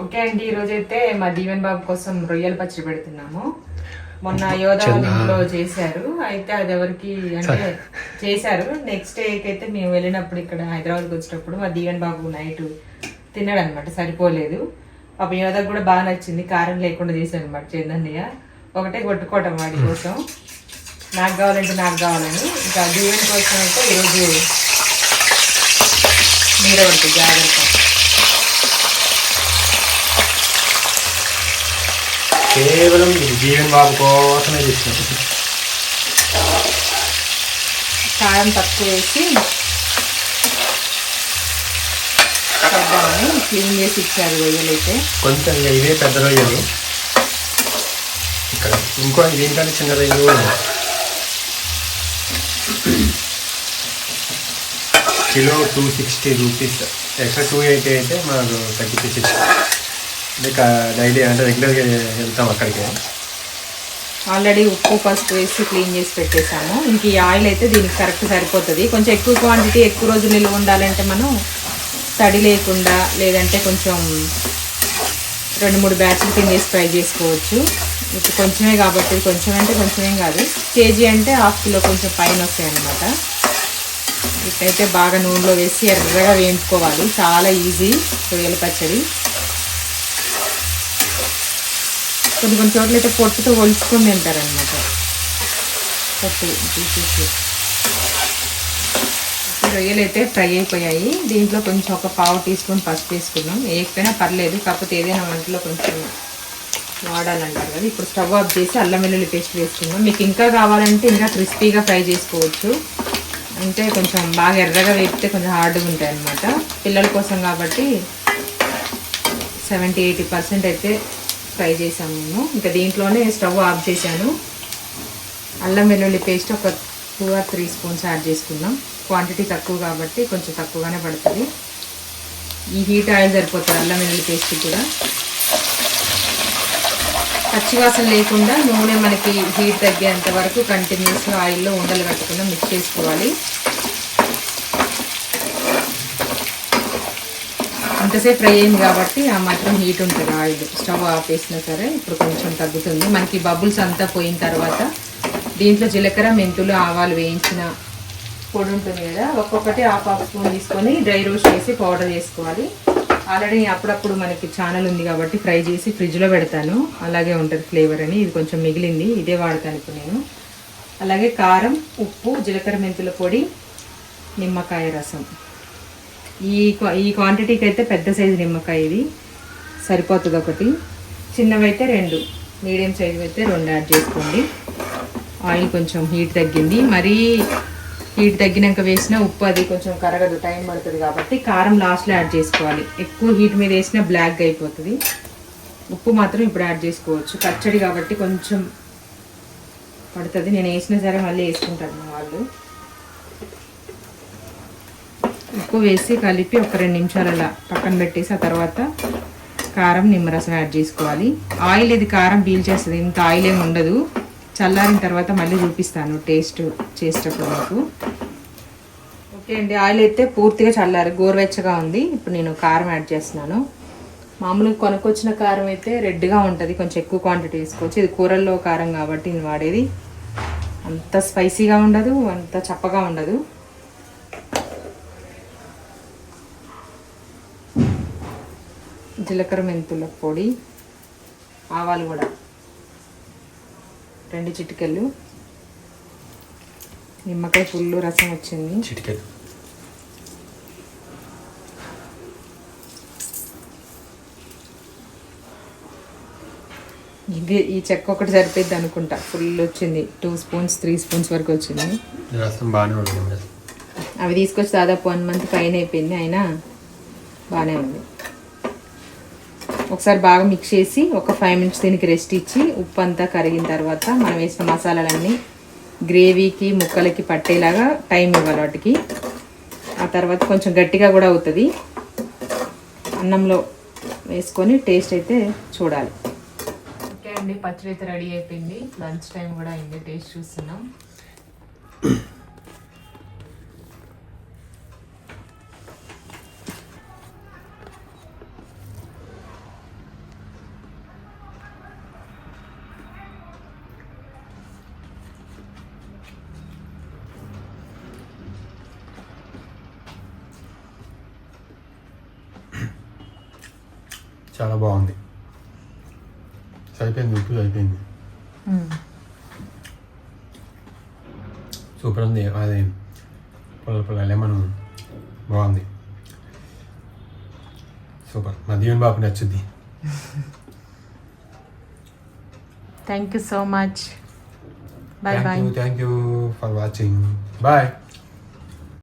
Okay అండి ఈ రోజు అయితే మా దీవెన్ బాబు కోసం రొయ్యల పచ్చడి పెడుతున్నాము. మొన్న యోధా వాళ్ళ ఇంట్లో చేశారు. అయితే అది ఎవరికి అంటే చేశారు. నెక్స్ట్ డే అయితే మేము వెళ్ళినప్పుడు ఇక్కడ హైదరాబాద్కి వచ్చినప్పుడు మా దీవెన్ బాబు నైట్ తిన్నాడు అనమాట సరిపోలేదు. పాప యోధకు కూడా బాగా నచ్చింది కారం లేకుండా చేశాను అనమాట చందన్నయ్య ఒకటే కొట్టుకోవటం వాడి కోసం. నాకు కావాలంటే నాకు కావాలని. ఇంకా దీవెన్ కోసం అయితే ఈరోజు మీరే ఉంటుంది జాగ్రత్త. కేవలం జీవన్ బాబు కోసమే చేసినాం కారం తక్కువ వేసి క్లీన్ చేసి ఇచ్చారు రొయ్యలు అయితే. కొంచెం ఇదే పెద్ద రొయ్యలు. ఇక్కడ ఇంకో దీనికంటే చిన్న రొయ్యలు కూడా. Kilo two sixty rupees extra two eighty అయితే మనకు తగ్గించేసి డైలీ uh, అంటే రెగ్యులర్గా వెళ్తాం అక్కడికి. ఆల్రెడీ ఉప్పు పసుపు వేసి క్లీన్ చేసి పెట్టేశాము. ఇంక ఈ ఆయిల్ అయితే దీనికి కరెక్ట్ సరిపోతుంది. కొంచెం ఎక్కువ క్వాంటిటీ ఎక్కువ రోజులు నిల్వ ఉండాలంటే మనం తడి లేకుండా లేదంటే కొంచెం రెండు మూడు బ్యాచ్లు తినేసి వేసి ఫ్రై చేసుకోవచ్చు. ఇప్పుడు కొంచెమే కాబట్టి కొంచెం అంటే కొంచెమేం కాదు. కేజీ అంటే హాఫ్ కిలో కొంచెం పైన వస్తాయి అన్నమాట. ఇట్లయితే బాగా నూనెలో వేసి ఎర్రగా వేయించుకోవాలి. చాలా ఈజీ రొయ్యల పచ్చడి. కొన్ని కొన్ని చోట్ల అయితే పొట్టుతో ఒలుచుకొని తింటారనమాట పొట్టు తీసేసి రొయ్యలు అయితే ఫ్రై అయిపోయాయి. దీంట్లో కొంచెం ఒక పావు టీ స్పూన్ పసుపు వేసుకున్నాం. వేయకపోయినా పర్లేదు కాకపోతే ఏదైనా వంటలో కొంచెం వాడాలంటారు కదా. ఇప్పుడు స్టవ్ ఆఫ్ చేసి అల్లం వెల్లుల్లి పేస్ట్ వేసుకున్నాం మీకు ఇంకా కావాలంటే ఇంకా క్రిస్పీగా ఫ్రై చేసుకోవచ్చు. అంటే కొంచెం బాగా ఎర్రగా వేపితే కొంచెం హార్డ్గా ఉంటాయి అన్నమాట పిల్లల కోసం కాబట్టి సెవెంటీ ఎయిటీ పర్సెంట్ అయితే ఫ్రై చేసాము మేము ఇంకా దీంట్లోనే స్టవ్ ఆఫ్ చేశాను. అల్లం వెల్లుల్లి పేస్ట్ ఒక two or three spoons add చేసుకుందాం. క్వాంటిటీ తక్కువ కాబట్టి కొంచెం తక్కువగానే పడుతుంది. ఈ హీట్ ఆయిల్ సరిపోతుంది అల్లం వెల్లుల్లి పేస్ట్ కూడా. పచ్చివాసన లేకుండా నూనె మనకి హీట్ తగ్గేంత వరకు కంటిన్యూస్ ఆయిల్లో ఉండలు కట్టకుండా మిక్స్ చేసుకోవాలి. అంతసేపు ఫ్రై అయింది కాబట్టి ఆ మాత్రం హీట్ ఉంటుంది ఆయిల్. స్టవ్ ఆఫ్ వేసినా సరే ఇప్పుడు కొంచెం తగ్గుతుంది. మనకి బబుల్స్ అంతా పోయిన తర్వాత దీంట్లో జీలకర్ర మెంతులు ఆవాలు వేయించిన పొడి ఉంటుంది కదా ఒక్కొక్కటి హాఫ్ హాఫ్ స్పూన్ తీసుకొని డ్రై రోస్ట్ చేసి పౌడర్ చేసుకోవాలి. ఆల్రెడీ అప్పుడప్పుడు మనకి ఛానల్ ఉంది కాబట్టి ఫ్రై చేసి ఫ్రిడ్జ్లో పెడతాను. అలాగే ఉంటుంది ఫ్లేవర్ అని. ఇది కొంచెం మిగిలింది. ఇదే వాడతాను ఇప్పుడు నేను. అలాగే కారం ఉప్పు జీలకర్ర మెంతుల పొడి నిమ్మకాయ రసం. ఈ క్వా- ఈ క్వాంటిటీకి అయితే పెద్ద సైజు నిమ్మకాయ ఇది. సరిపోతుంది ఒకటి. చిన్నవైతే రెండు. మీడియం సైజు అయితే రెండు యాడ్ చేసుకోండి. ఆయిల్ కొంచెం హీట్ తగ్గింది. మరీ హీట్ తగ్గినాక వేసిన ఉప్పు అది కొంచెం కరగదు. టైం పడుతుంది కాబట్టి కారం లాస్ట్లో యాడ్ చేసుకోవాలి. ఎక్కువ హీట్ మీద వేసినా బ్లాక్ అయిపోతుంది. ఉప్పు మాత్రం ఇప్పుడు యాడ్ చేసుకోవచ్చు. పచ్చడి కాబట్టి కొంచెం పడుతుంది. నేను వేసినా సరే మళ్ళీ వేసుకుంటాను వాళ్ళు. ఉప్పు వేసి కలిపి ఒక రెండు నిమిషాలు అలా పక్కన పెట్టేసి ఆ తర్వాత కారం నిమ్మరసం యాడ్ చేసుకోవాలి. ఆయిల్ ఇది కారం పీల్చేస్తుంది ఇంత ఆయిల్ ఏమి ఉండదు. చల్లారిన తర్వాత మళ్ళీ చూపిస్తాను టేస్ట్ చేసేటప్పుడు మీకు. ఓకే అండి ఆయిల్ అయితే పూర్తిగా చల్లారు గోరువెచ్చగా ఉంది. ఇప్పుడు నేను కారం యాడ్ చేస్తున్నాను. మామూలుగా కొనుక్కొచ్చిన కారం అయితే రెడ్గా ఉంటుంది కొంచెం ఎక్కువ క్వాంటిటీ వేసుకోవచ్చు. ఇది కూరల్లో కారం కాబట్టి నేను వాడేది. అంత స్పైసీగా ఉండదు అంత చప్పగా ఉండదు. జీలకర్ర మెంతుల పొడి ఆవాలు కూడా. రెండు చిటికెళ్ళు. నిమ్మకాయ ఫుల్ రసం వచ్చింది. చిటికెలు ఇది ఈ చెక్క ఒకటి సరిపోద్ది అనుకుంటా. ఫుల్ వచ్చింది. టూ స్పూన్స్ త్రీ స్పూన్స్ వరకు వచ్చింది. రసం బాగానే అవి తీసుకొచ్చి దాదాపు వన్ మంత్ పైన అయిపోయింది. అయినా బాగానే ఉంది. ఒకసారి బాగా మిక్స్ చేసి ఒక ఫైవ్ మినిట్స్ దీనికి రెస్ట్ ఇచ్చి ఉప్పు అంతా కరిగిన తర్వాత మనం వేసిన మసాలాలన్నీ గ్రేవీకి ముక్కలకి పట్టేలాగా టైం ఇవ్వాలి వాటికి. ఆ తర్వాత కొంచెం గట్టిగా కూడా అవుతుంది. అన్నంలో వేసుకొని టేస్ట్ అయితే చూడాలి. ఓకే అండి పచ్చడి అయితే రెడీ అయిపోయింది. లంచ్ టైం కూడా అయింది టేస్ట్ చూస్తున్నాం. చాలా బాగుంది. అయిపోయింది ఉప్పు అయిపోయింది సూపర్ ఉంది అది పుల్ల పుల్ల లెమన్ బాగుంది. సూపర్. మా దీవెన్ బాబు నచ్చుద్ది. Thank you so much bye bye thank you for watching bye